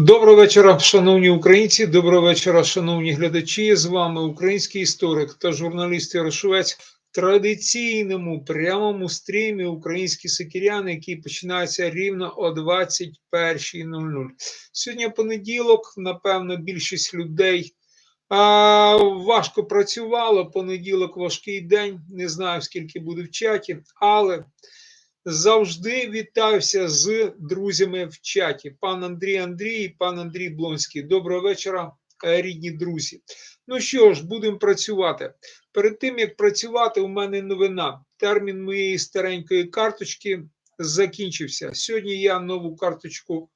Доброго вечора, шановні українці. Доброго вечора, шановні глядачі. З вами український історик та журналіст Ярошовець в традиційному прямому стрімі Українські сикіряни, який починається рівно о 21.00. Сьогодні понеділок. Напевно, більшість людей а, важко працювало. Понеділок важкий день. Не знаю скільки буде в чаті, але завжди вітаюся з друзями в чаті. Пан Андрій Андрій пан Андрій Блонський. Доброго вечора, е, рідні друзі. Ну що ж, будемо працювати. Перед тим як працювати, у мене новина. Термін моєї старенької карточки закінчився. Сьогодні я нову карточку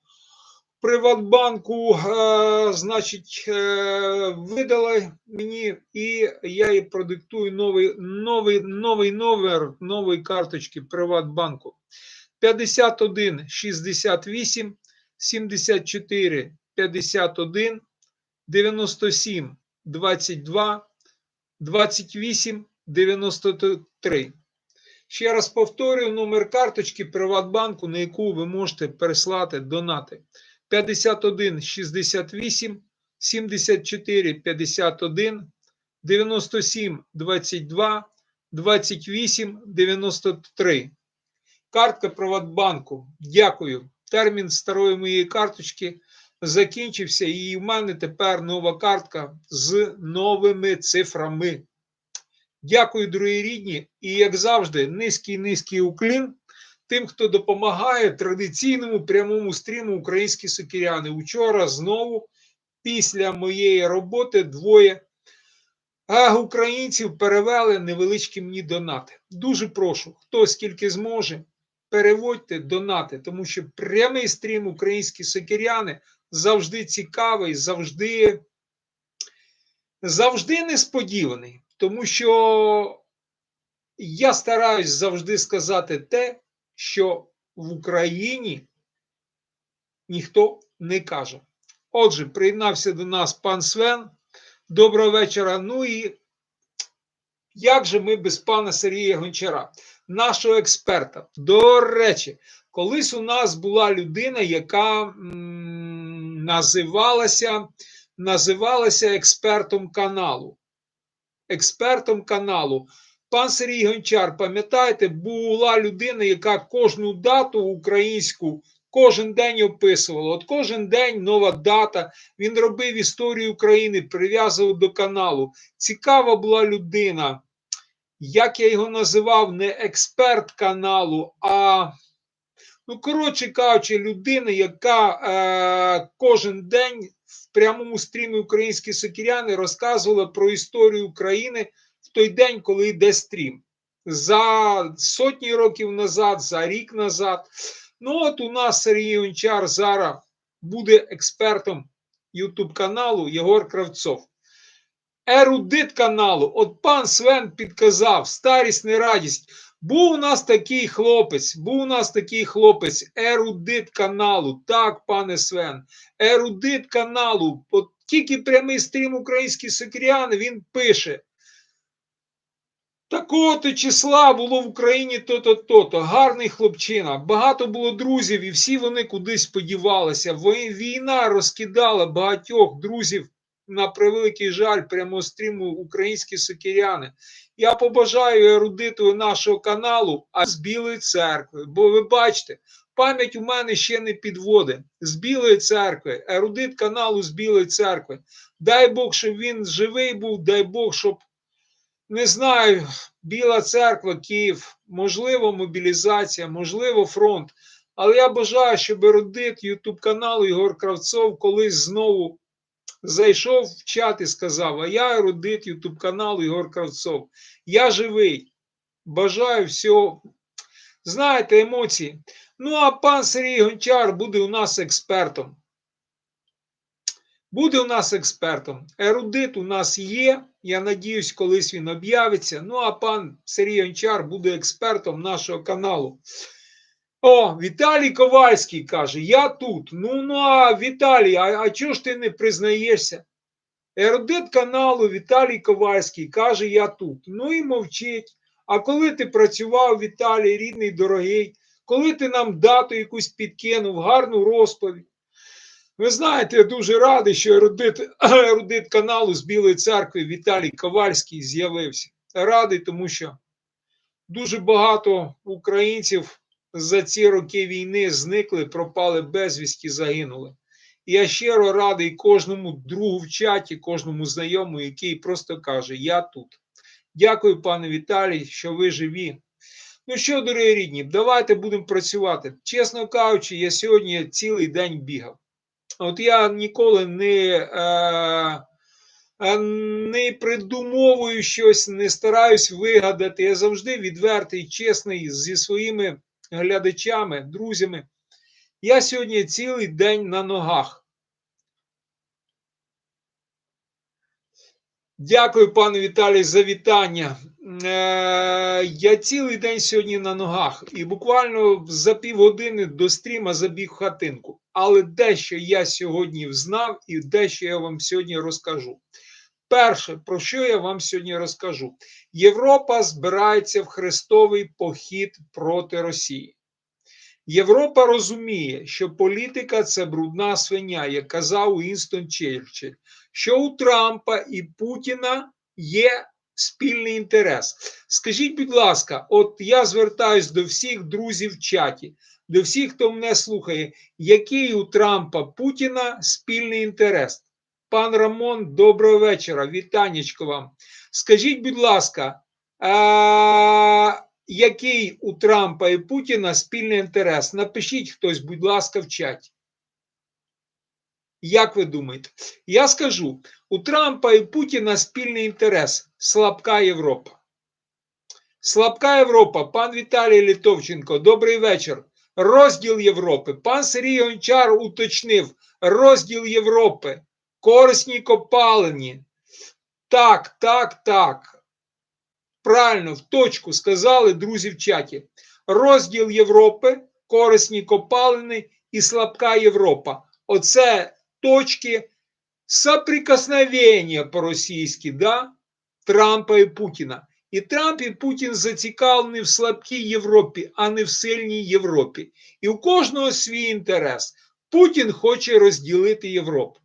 Приватбанку, е, значить, е, видали мені, і я їй продиктую новий, новий, новий номер нової карточки Приватбанку. 51 68 74 51 97 22 28 93. Ще раз повторюю номер карточки Приватбанку, на яку ви можете переслати донати. 51 68 74 51 97 22 28 93. Картка Приватбанку. Дякую. Термін старої моєї карточки закінчився, і в мене тепер нова картка з новими цифрами. Дякую, дорогі рідні, і як завжди, низький низький уклін тим, хто допомагає традиційному прямому стріму українські сокиряни. Учора знову, після моєї роботи, двоє українців перевели невеличкі мені донати. Дуже прошу, хто скільки зможе, переводьте донати, тому що прямий стрім українські сокиряни завжди цікавий, завжди, завжди несподіваний. Тому що я стараюсь завжди сказати те, що в Україні ніхто не каже. Отже, приєднався до нас пан Свен. Доброго вечора. Ну і як же ми без пана Сергія Гончара, нашого експерта? До речі, колись у нас була людина, яка називалася, називалася експертом каналу. Експертом каналу. Пан Сергій Гончар, пам'ятаєте, була людина, яка кожну дату українську кожен день описувала. От кожен день нова дата. Він робив історію України, прив'язував до каналу. Цікава була людина. Як я його називав, не експерт каналу, а, ну, коротше кажучи, людина, яка е, кожен день в прямому стрімі українські сокіряни розказувала про історію України в той день, коли йде стрім. За сотні років назад, за рік назад. Ну, от у нас Сергій Гончар зараз буде експертом Ютуб каналу Єгор Кравцов. Ерудит каналу. От пан Свен підказав, старість не радість. Був у нас такий хлопець, був у нас такий хлопець, ерудит каналу. Так, пане Свен, ерудит каналу. От тільки прямий стрім український секряни, він пише. Такого-то числа було в Україні то-то, то-то. Гарний хлопчина. Багато було друзів, і всі вони кудись подівалися. Війна розкидала багатьох друзів на превеликий жаль прямостріму українські сокиряни. Я побажаю ерудиту нашого каналу, а з Білої церкви. Бо ви бачите, пам'ять у мене ще не підводить. З Білої церкви, ерудит каналу з Білої церкви. Дай Бог, щоб він живий був, дай Бог, щоб не знаю, Біла церква, Київ, можливо, мобілізація, можливо, фронт. Але я бажаю, щоб ерудит Ютуб каналу Ігор Кравцов колись знову зайшов в чат і сказав: А я ерудит Ютуб каналу Ігор Кравцов. Я живий. Бажаю всього. Знаєте, емоції. Ну, а пан Сергій Гончар буде у нас експертом. Буде у нас експертом. Ерудит у нас є. Я надіюсь, колись він об'явиться. Ну, а пан Сергій Гончар буде експертом нашого каналу. О, Віталій Ковальський каже: Я тут. Ну, ну, а Віталій, а, а чого ж ти не признаєшся? Ерудит каналу Віталій Ковальський каже: Я тут. Ну і мовчить. А коли ти працював, Віталій, рідний, дорогий, коли ти нам дату якусь підкинув, гарну розповідь. Ви знаєте, я дуже радий, що ерудит, ерудит каналу з Білої церкви Віталій Ковальський з'явився. Радий, тому що дуже багато українців за ці роки війни зникли, пропали безвісті, загинули. Я щиро радий кожному другу в чаті, кожному знайомому, який просто каже: Я тут. Дякую, пане Віталій, що ви живі. Ну що, дорогі рідні, давайте будемо працювати. Чесно кажучи, я сьогодні цілий день бігав. От я ніколи не, е, е, не придумовую щось, не стараюсь вигадати. Я завжди відвертий, чесний зі своїми глядачами, друзями. Я сьогодні цілий день на ногах. Дякую, пане Віталій, за вітання. Е, Я цілий день сьогодні на ногах і буквально за півгодини до стріма забіг в хатинку. Але дещо я сьогодні взнав і дещо я вам сьогодні розкажу. Перше, про що я вам сьогодні розкажу: Європа збирається в хрестовий похід проти Росії. Європа розуміє, що політика це брудна свиня, як казав Уінстон Черчилль, що у Трампа і Путіна є спільний інтерес. Скажіть, будь ласка, от я звертаюсь до всіх друзів в чаті, до всіх, хто мене слухає, який у Трампа Путіна спільний інтерес? Пан Рамон, доброго вечора, вітанечко вам. Скажіть, будь ласка, а, який у Трампа і Путіна спільний інтерес? Напишіть хтось, будь ласка, в чаті. Як ви думаєте? Я скажу: у Трампа і Путіна спільний інтерес слабка Європа. Слабка Європа, пан Віталій Літовченко, добрий вечір. Розділ Європи. Пан Сергій Гончар уточнив розділ Європи. Корисні копалені. Так, так, так. Правильно, в точку сказали друзі в чаті. Розділ Європи, корисні копалини і слабка Європа. Оце точки соприкосновения по-російськи, да? Трампа і Путіна. І Трамп і Путін зацікавлені в слабкій Європі, а не в сильній Європі. І у кожного свій інтерес. Путін хоче розділити Європу.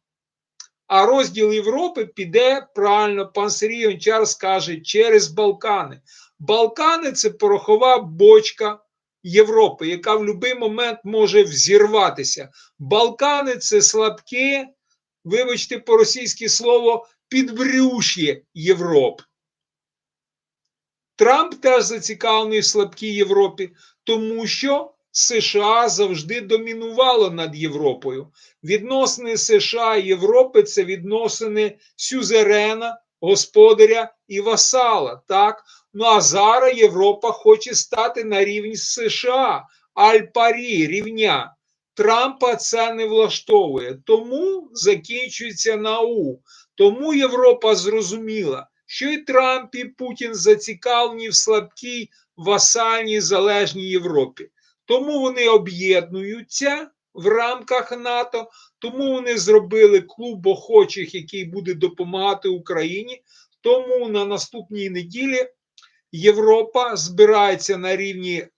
А розділ Європи піде правильно, пан Сергій Гончар скаже, через Балкани. Балкани це порохова бочка Європи, яка в будь-який момент може взірватися. Балкани це слабке, вибачте, по російське слово, підбрюш'я Європи. Трамп теж зацікавлений в слабкій Європі, тому що США завжди домінувало над Європою. Відносини США і Європи це відносини сюзерена, господаря і васала. Так? Ну а зараз Європа хоче стати на рівні США, Аль-Парі, рівня. Трампа це не влаштовує, тому закінчується нау. Тому Європа зрозуміла, що і Трамп, і Путін зацікавлені в слабкій васальній залежній Європі. Тому вони об'єднуються в рамках НАТО, тому вони зробили клуб охочих, який буде допомагати Україні. Тому на наступній неділі Європа збирається на рівні е,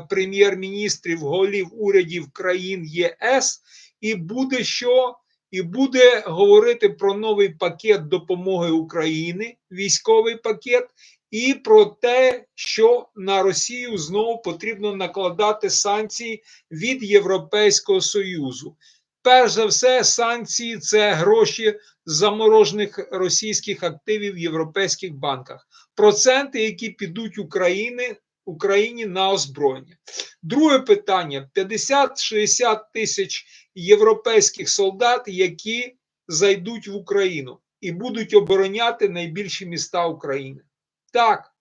прем'єр-міністрів, голів урядів країн ЄС, і буде що? І буде говорити про новий пакет допомоги України, військовий пакет, і про те, що на Росію знову потрібно накладати санкції від Європейського Союзу. Перш за все, санкції це гроші заморожених російських активів в європейських банках, проценти, які підуть Україні, Україні на озброєння. Друге питання: 50-60 тисяч європейських солдат, які зайдуть в Україну і будуть обороняти найбільші міста України. Так,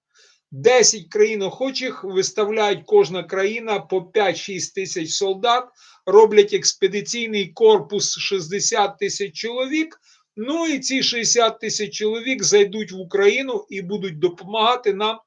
10 країн охочих виставляють кожна країна по 5-6 тисяч солдат, роблять експедиційний корпус 60 тисяч чоловік. Ну і ці 60 тисяч чоловік зайдуть в Україну і будуть допомагати нам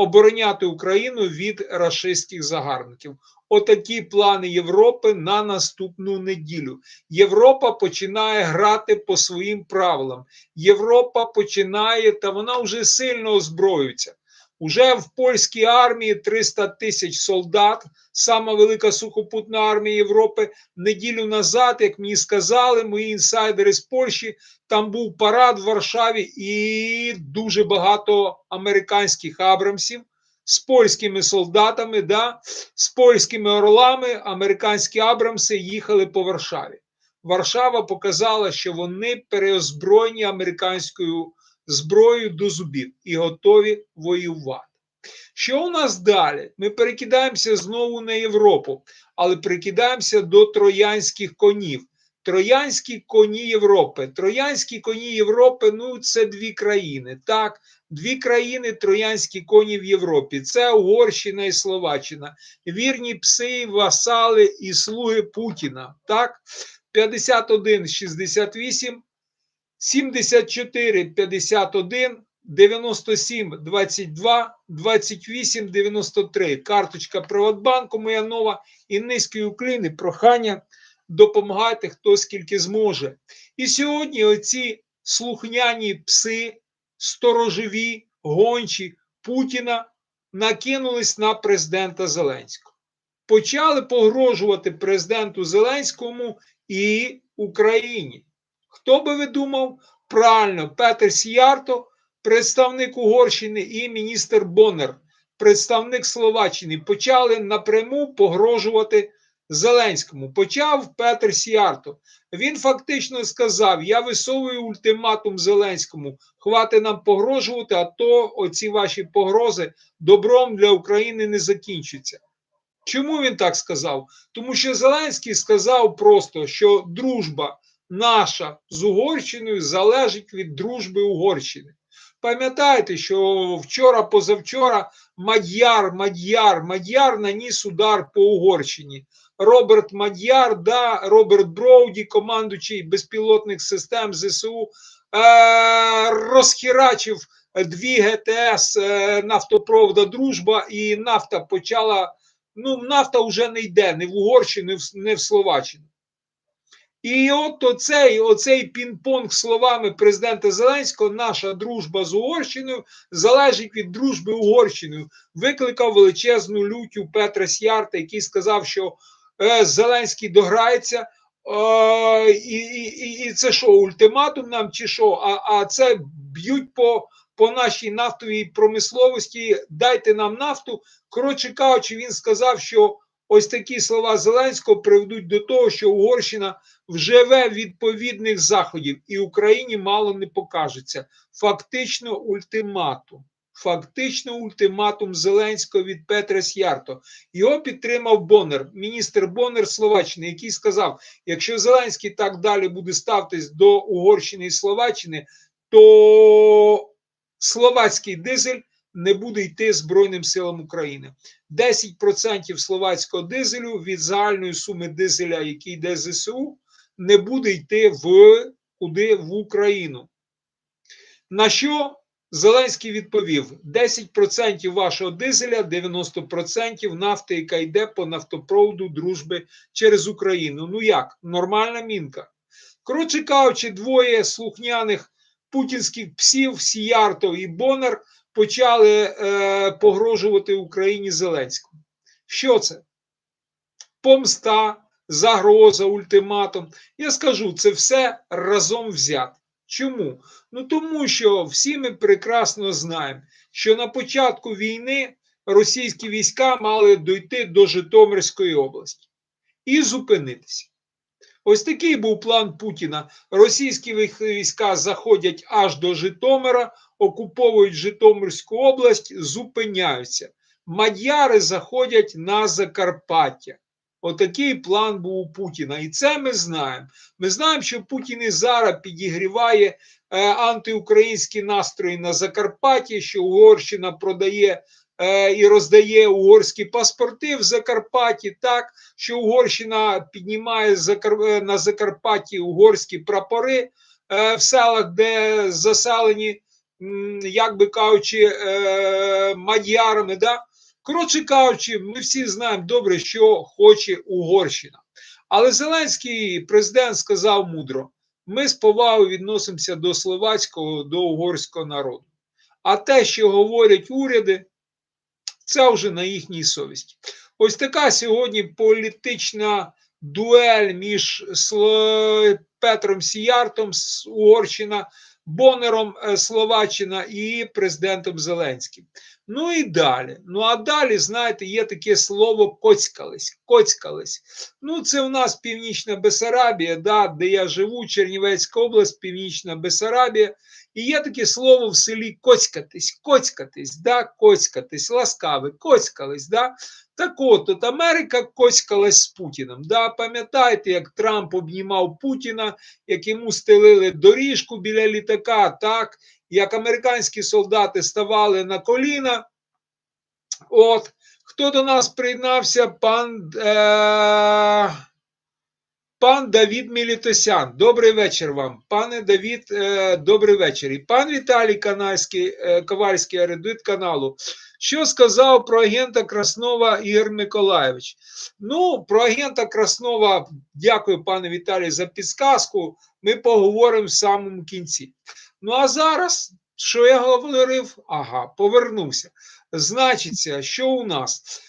обороняти Україну від рашистських загарбників. Отакі плани Європи на наступну неділю. Європа починає грати по своїм правилам. Європа починає, та вона вже сильно озброюється. Уже в польській армії 300 тисяч солдат, сама велика сухопутна армія Європи. Неділю назад, як мені сказали, мої інсайдери з Польщі, там був парад в Варшаві і дуже багато американських абрамсів з польськими солдатами, да, з польськими орлами. Американські абрамси їхали по Варшаві. Варшава показала, що вони переозброєні американською зброєю до зубів і готові воювати. Що у нас далі? Ми перекидаємося знову на Європу, але перекидаємося до троянських конів. Троянські коні Європи. Троянські коні Європи ну це дві країни. Так, дві країни троянські коні в Європі. Це Угорщина і Словаччина. Вірні пси, васали і слуги Путіна. Так, 51, 68, 74, 51, 97, 22, 28, 93. Карточка Приватбанку моя нова і низької укліни. Прохання допомагайте хто скільки зможе. І сьогодні оці слухняні пси, сторожові, гончі Путіна накинулись на президента Зеленського. Почали погрожувати президенту Зеленському і Україні. Хто би ви думав? Правильно, Петер Сіярто, представник Угорщини, і міністр Боннер, представник Словаччини, почали напряму погрожувати Зеленському. Почав Петер Сіярто. Він фактично сказав: Я висовую ультиматум Зеленському. Хвати нам погрожувати, а то оці ваші погрози добром для України не закінчаться. Чому він так сказав? Тому що Зеленський сказав просто, що дружба наша з Угорщиною залежить від дружби Угорщини. Пам'ятаєте, що вчора, позавчора Мадяр, Мадяр, Мадяр наніс удар по Угорщині. Роберт Мадяр, да, Роберт Броуді, командуючий безпілотних систем ЗСУ, е, розхерачив дві ГТС е, нафтопровода Дружба, і нафта почала. Ну, нафта вже не йде не в Угорщину, не в Словаччину. І от оцей, оцей пінг-понг словами президента Зеленського, наша дружба з Угорщиною залежить від дружби Угорщиною. Викликав величезну лють у Петра Сярта, який сказав, що е, Зеленський дограється. Е, і, і, і це що, ультиматум нам чи що? А, а це б'ють по, по нашій нафтовій промисловості, дайте нам нафту. Коротше кажучи, він сказав, що ось такі слова Зеленського приведуть до того, що Угорщина вживе відповідних заходів, і Україні мало не покажеться. Фактично ультиматум. Фактично ультиматум Зеленського від Петра Сярто. Його підтримав Боннер, міністр Боннер Словаччини, який сказав: якщо Зеленський так далі буде ставитись до Угорщини і Словаччини, то словацький дизель не буде йти Збройним силам України. 10% словацького дизелю від загальної суми дизеля, який йде ЗСУ, не буде йти в куди в Україну. На що Зеленський відповів: 10% вашого дизеля, 90% нафти, яка йде по нафтопроводу дружби через Україну. Ну як? Нормальна мінка. Коротше кажучи, двоє слухняних путінських псів Сіярто і Бонар почали е, погрожувати Україні Зеленському. Що це? Помста, загроза, ультиматум. Я скажу, це все разом взяти. Чому? Ну тому що всі ми прекрасно знаємо, що на початку війни російські війська мали дойти до Житомирської області і зупинитися. Ось такий був план Путіна. Російські війська заходять аж до Житомира, окуповують Житомирську область, зупиняються. Мадяри заходять на Закарпаття. Отакий план був у Путіна. І це ми знаємо. Ми знаємо, що Путін і зараз підігріває е, антиукраїнські настрої на Закарпатті, що Угорщина продає е, і роздає угорські паспорти в Закарпатті, так що Угорщина піднімає Закар... на Закарпатті угорські прапори е, в селах, де заселені, як би кажучи, е, мадярами. Да? Коротше кажучи, ми всі знаємо добре, що хоче Угорщина. Але Зеленський президент сказав мудро: ми з повагою відносимося до словацького, до угорського народу. А те, що говорять уряди, Це вже на їхній совісті. Ось така сьогодні політична дуель між Петром Сіяртом з Угорщина, Бонером е, Словаччина і президентом Зеленським. Ну і далі. Ну а далі, знаєте, є таке слово коцькались. Коцькались. Ну, це у нас Північна Бесарабія, да, де я живу, Чернівецька область, Північна Бесарабія. І є таке слово в селі коцькатись, коцькатись, да, коцькатись, ласкаве, коцькались. Да. Так от, от Америка коцькалась з Путіним. Да. Пам'ятаєте, як Трамп обнімав Путіна, як йому стелили доріжку біля літака, так, як американські солдати ставали на коліна. От, хто до нас приєднався? Пан, е, пан Давід Мілітосян. Добрий вечір вам. Пане Давід, е, добрий вечір. І пан Віталій Канальський, е, Ковальський, редит каналу. Що сказав про агента Краснова Ігор Миколаєвич? Ну, про агента Краснова, дякую, пане Віталій, за підсказку. Ми поговоримо в самому кінці. Ну а зараз, що я говорив? Ага, повернувся. Значиться, що у нас?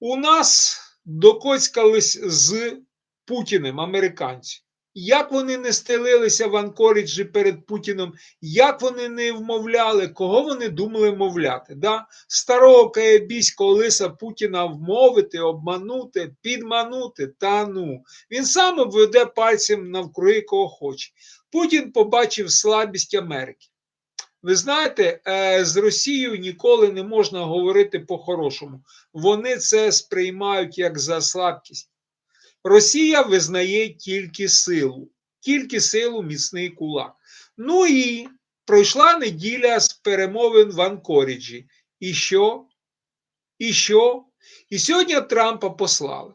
У нас докоцькались з Путіним американці. Як вони не стелилися в Анкоріджі перед Путіном, як вони не вмовляли, кого вони думали мовляти? Да? Старого каябіського лиса Путіна вмовити, обманути, підманути, та ну. Він сам обведе пальцем навкруги кого хоче. Путін побачив слабість Америки. Ви знаєте, е, з Росією ніколи не можна говорити по-хорошому. Вони це сприймають як за слабкість. Росія визнає тільки силу, тільки силу міцний кулак. Ну і пройшла неділя з перемовин в Анкоріджі. І що? І що? І сьогодні Трампа послали.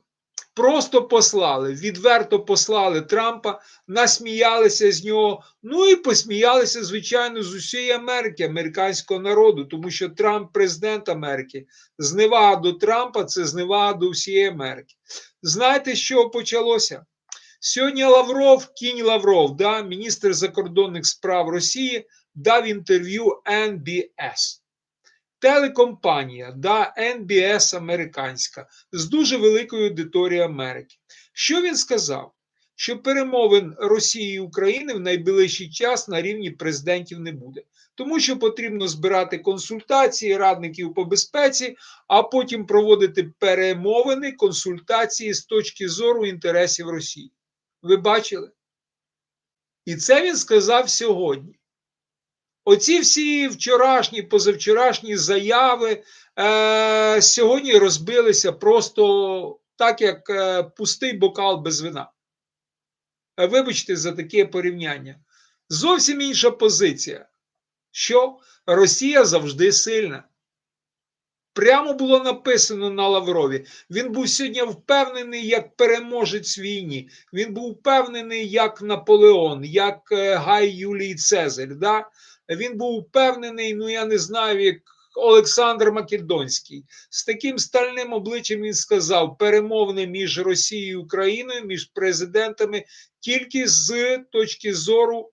Просто послали, відверто послали Трампа, насміялися з нього. Ну і посміялися, звичайно, з усієї Америки, американського народу, тому що Трамп президент Америки. Зневага до Трампа це зневага до всієї Америки. Знаєте, чого почалося? Сьогодні Лавров, кінь Лавров, да, міністр закордонних справ Росії, дав інтерв'ю NBS. Телекомпанія, да, NBS американська, з дуже великою аудиторією Америки. Що він сказав? Що перемовин Росії і України в найближчий час на рівні президентів не буде, тому що потрібно збирати консультації радників по безпеці, а потім проводити перемовини, консультації з точки зору інтересів Росії. Ви бачили? І це він сказав сьогодні. Оці всі вчорашні, позавчорашні заяви е, сьогодні розбилися просто так, як е, пустий бокал без вина. Е, Вибачте за таке порівняння. Зовсім інша позиція, що Росія завжди сильна. Прямо було написано на Лаврові. Він був сьогодні впевнений як переможець війні. Він був впевнений як Наполеон, як е, Гай Юлій Цезарь. Да? Він був впевнений, ну я не знаю, як Олександр Македонський. З таким стальним обличчям він сказав: перемовини між Росією і Україною, між президентами тільки з точки зору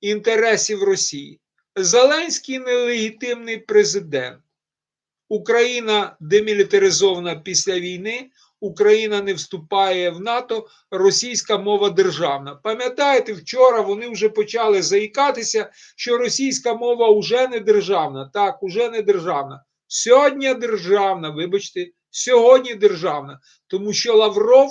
інтересів Росії. Зеленський нелегітимний президент. Україна демілітаризована після війни. Україна не вступає в НАТО, російська мова державна. Пам'ятаєте, вчора вони вже почали заїкатися, що російська мова вже не державна. Так, уже не державна. Сьогодні державна, вибачте, сьогодні державна. Тому що Лавров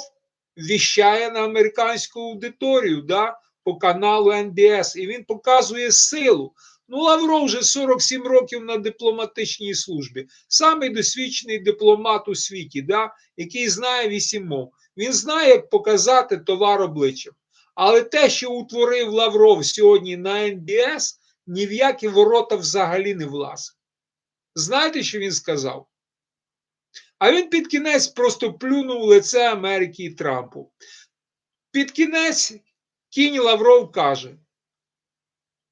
віщає на американську аудиторію да, по каналу НБС, і він показує силу. Ну, Лавров вже 47 років на дипломатичній службі. Самий досвідчений дипломат у світі, да, який знає вісім мов. Він знає, як показати товар обличчям. Але те, що утворив Лавров сьогодні на НБС, ні в які ворота взагалі не влазить. Знаєте, що він сказав? А він під кінець просто плюнув лице Америки і Трампу. Під кінець кінь Лавров каже.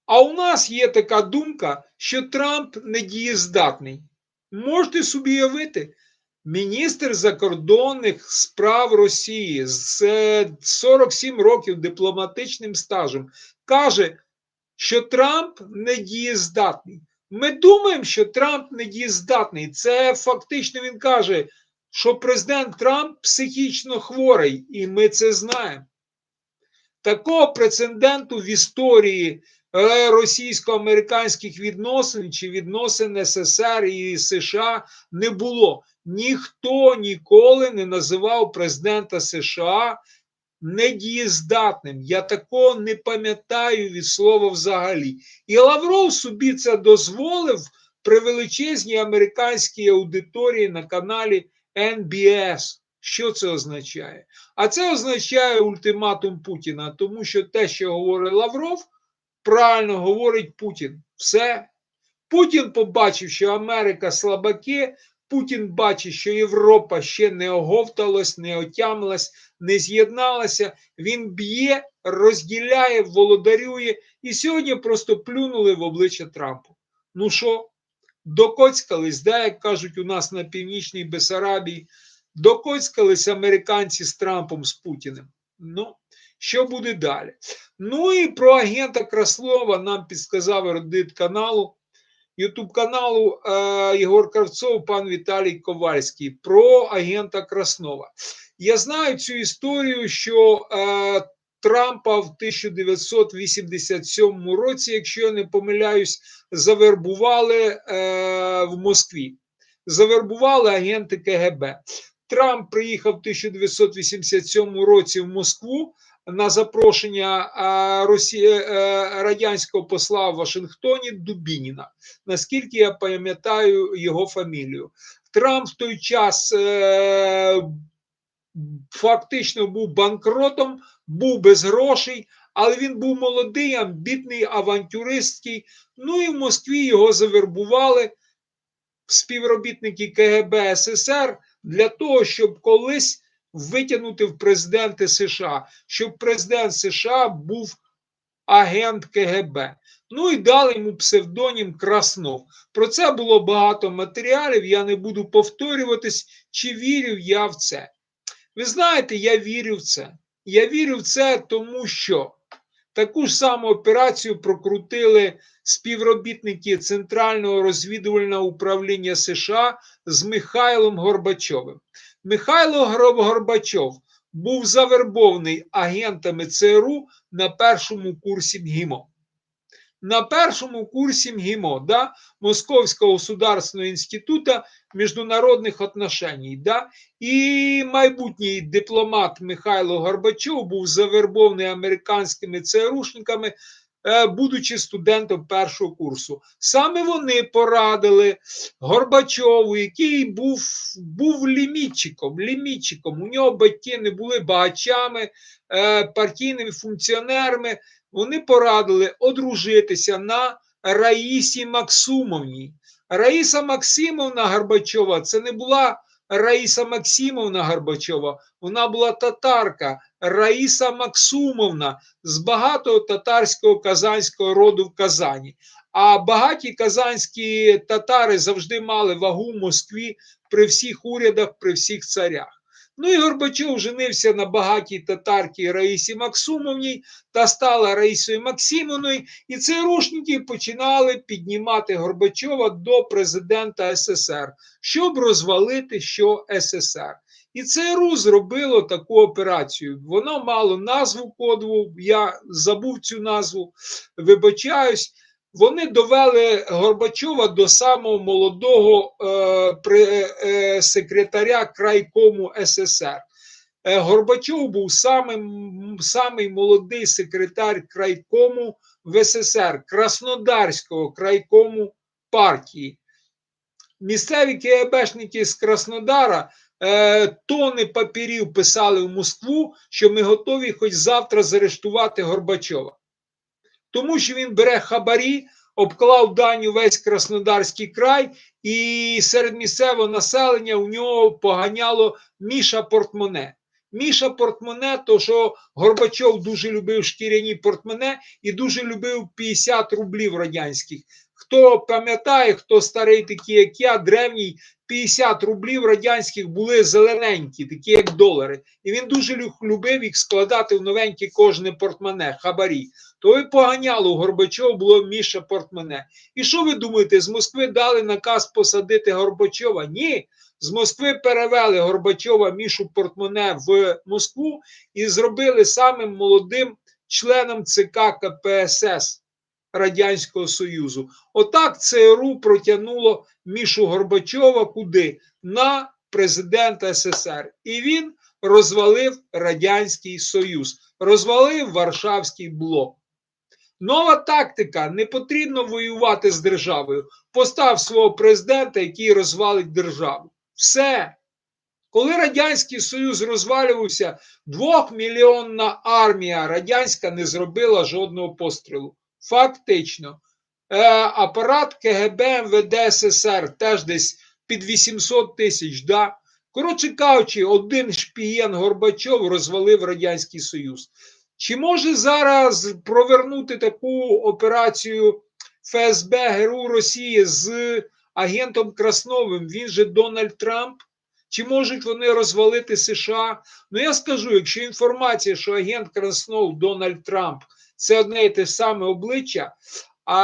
А у нас є така думка, що Трамп недієздатний. Можете собі уявити, міністр закордонних справ Росії з 47 років дипломатичним стажем каже, що Трамп недієздатний. Ми думаємо, що Трамп недієздатний. Це фактично він каже, що президент Трамп психічно хворий, і ми це знаємо. Такого прецеденту в історії е, російсько-американських відносин чи відносин СССР і США не було. Ніхто ніколи не називав президента США недієздатним. Я такого не пам'ятаю від слова взагалі. І Лавров собі це дозволив при величезній американській аудиторії на каналі NBS. Що це означає? А це означає ультиматум Путіна, тому що те, що говорить Лавров, правильно говорить Путін. Все. Путін побачив, що Америка слабаки. Путін бачить, що Європа ще не оговталась, не отямилась, не з'єдналася. Він б'є, розділяє, володарює. І сьогодні просто плюнули в обличчя Трампу. Ну що, докоцькались, да, як кажуть у нас на північній Бесарабії, докоцькались американці з Трампом, з Путіним. Ну, що буде далі? Ну і про агента Краслова нам підсказав ерудит каналу. Ютуб каналу е, Єгор Кравцов, пан Віталій Ковальський про агента Краснова. Я знаю цю історію, що е, Трампа в 1987 році, якщо я не помиляюсь, завербували е, в Москві. Завербували агенти КГБ. Трамп приїхав в 1987 році в Москву на запрошення Росії, радянського посла в Вашингтоні Дубініна. Наскільки я пам'ятаю його фамілію, Трамп в той час е, фактично був банкротом, був без грошей, але він був молодий, амбітний, авантюристський. Ну і в Москві його завербували співробітники КГБ СССР для того, щоб колись витягнути в президенти США, щоб президент США був агент КГБ. Ну і дали йому псевдонім Краснов. Про це було багато матеріалів. Я не буду повторюватись, чи вірив я в це. Ви знаєте, я вірю в це. Я вірю в це, тому що таку ж саму операцію прокрутили співробітники Центрального розвідувального управління США з Михайлом Горбачовим. Михайло Горбачов був завербований агентами ЦРУ на першому курсі МГІМО. На першому курсі МГІМО, да, Московського государственного інституту міжнародних отношень. Да, і майбутній дипломат Михайло Горбачов був завербований американськими ЦРУшниками будучи студентом першого курсу. Саме вони порадили Горбачову, який був був лімітчиком. лімітчиком. У нього батьки не були багачами, е, партійними функціонерами. Вони порадили одружитися на Раїсі Максумовні. Раїса Максимовна Горбачова це не була Раїса Максимовна Горбачова, вона була татарка Раїса Максумовна з багатого татарського казанського роду в Казані. А багаті казанські татари завжди мали вагу в Москві при всіх урядах, при всіх царях. Ну і Горбачов женився на багатій татарці Раїсі Максумовній та стала Раїсою Максимовною, і ЦРУшники починали піднімати Горбачова до президента СССР, щоб розвалити що СССР. І ЦРУ зробило таку операцію. Воно мало назву кодову, я забув цю назву, вибачаюсь. Вони довели Горбачова до самого молодого е, е, секретаря крайкому СССР. Е, Горбачов був самий, самий молодий секретар крайкому в СССР, Краснодарського крайкому партії. Місцеві КГБшники з Краснодара е, тони папірів писали в Москву, що ми готові хоч завтра заарештувати Горбачова тому що він бере хабарі, обклав дані весь Краснодарський край, і серед місцевого населення у нього поганяло Міша портмоне. Міша портмоне, то що Горбачов дуже любив шкіряні портмоне і дуже любив 50 рублів радянських. Хто пам'ятає, хто старий, такий, як я, древній 50 рублів радянських були зелененькі, такі як долари. І він дуже любив їх складати в новеньке кожне портмоне, хабарі. То і поганяло у Горбачова було Міша портмоне. І що ви думаєте, з Москви дали наказ посадити Горбачова? Ні. З Москви перевели Горбачова Мішу портмоне в Москву і зробили самим молодим членом ЦК КПСС Радянського Союзу. Отак ЦРУ протягнуло Мішу Горбачова куди? На президента СССР. І він розвалив Радянський Союз, розвалив Варшавський блок. Нова тактика: не потрібно воювати з державою. Постав свого президента, який розвалить державу. Все. Коли Радянський Союз розвалювався, двохмільйонна армія радянська не зробила жодного пострілу. Фактично. Е, апарат КГБ МВД СССР теж десь під 800 тисяч. Да? Коротше кажучи, один шпієн Горбачов розвалив Радянський Союз. Чи може зараз провернути таку операцію ФСБ ГРУ Росії з агентом Красновим? Він же Дональд Трамп? Чи можуть вони розвалити США? Ну я скажу, якщо інформація, що агент Краснов Дональд Трамп це одне і те саме обличчя, а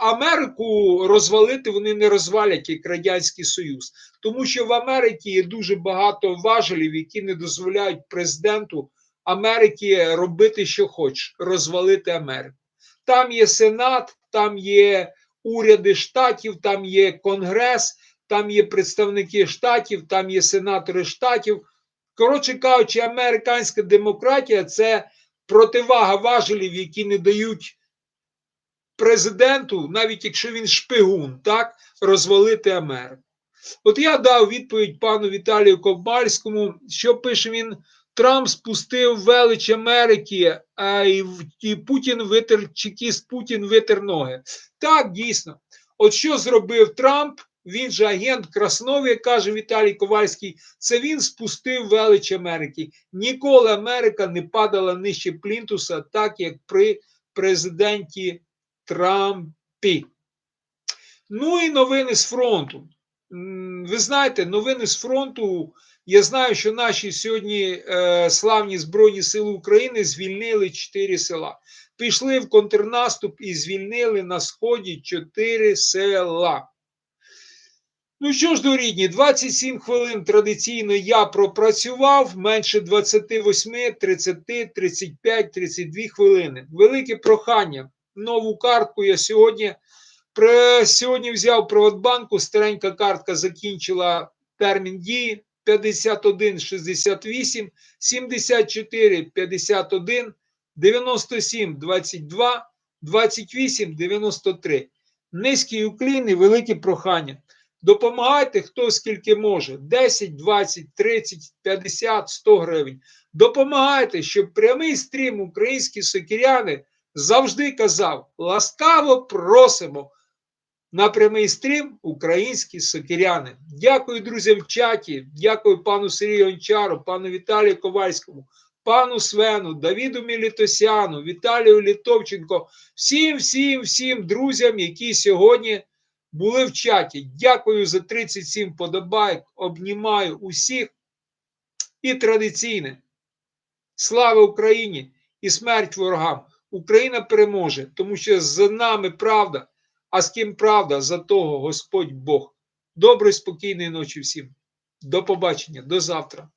Америку розвалити вони не розвалять як Радянський Союз, тому що в Америці є дуже багато важелів, які не дозволяють президенту Америки робити, що хоче, розвалити Америку. Там є Сенат, там є уряди штатів, там є Конгрес, там є представники штатів, там є сенатори штатів. Коротше кажучи, американська демократія це противага важелів, які не дають президенту, навіть якщо він шпигун, так, розвалити Америку. От я дав відповідь пану Віталію Ковбальському, що пише він. Трамп спустив велич Америки, а і, і Путін витер чекіст Путін витер ноги. Так, дійсно. От що зробив Трамп? Він же агент Краснові, каже Віталій Ковальський. Це він спустив велич Америки. Ніколи Америка не падала нижче плінтуса, так як при президенті Трампі. Ну і новини з фронту. Ви знаєте, новини з фронту. Я знаю, що наші сьогодні е, славні Збройні Сили України звільнили чотири села. Пішли в контрнаступ і звільнили на сході чотири села. Ну що ж, дорідні, 27 хвилин традиційно я пропрацював менше 28, 30, 35, 32 хвилини. Велике прохання. Нову картку я сьогодні, при, сьогодні взяв Приватбанку, старенька картка закінчила термін дії. 51 68 74 51 97 22 28 93. Низький уклін і велике прохання. Допомагайте хто скільки може: 10, 20, 30, 50, 100 гривень. Допомагайте, щоб прямий стрім українські сокіряни завжди казав: ласкаво просимо на прямий стрім українські сокиряни. Дякую друзям в чаті, дякую пану Сергію Гончару, пану Віталію Ковальському, пану Свену, Давіду Мілітосяну, Віталію Літовченко, всім, всім, всім друзям, які сьогодні були в чаті. Дякую за 37 подобайк. Обнімаю усіх. І традиційне. Слава Україні і смерть ворогам! Україна переможе, тому що за нами правда. А з ким правда, за того Господь Бог. Доброї, спокійної ночі всім. До побачення, до завтра.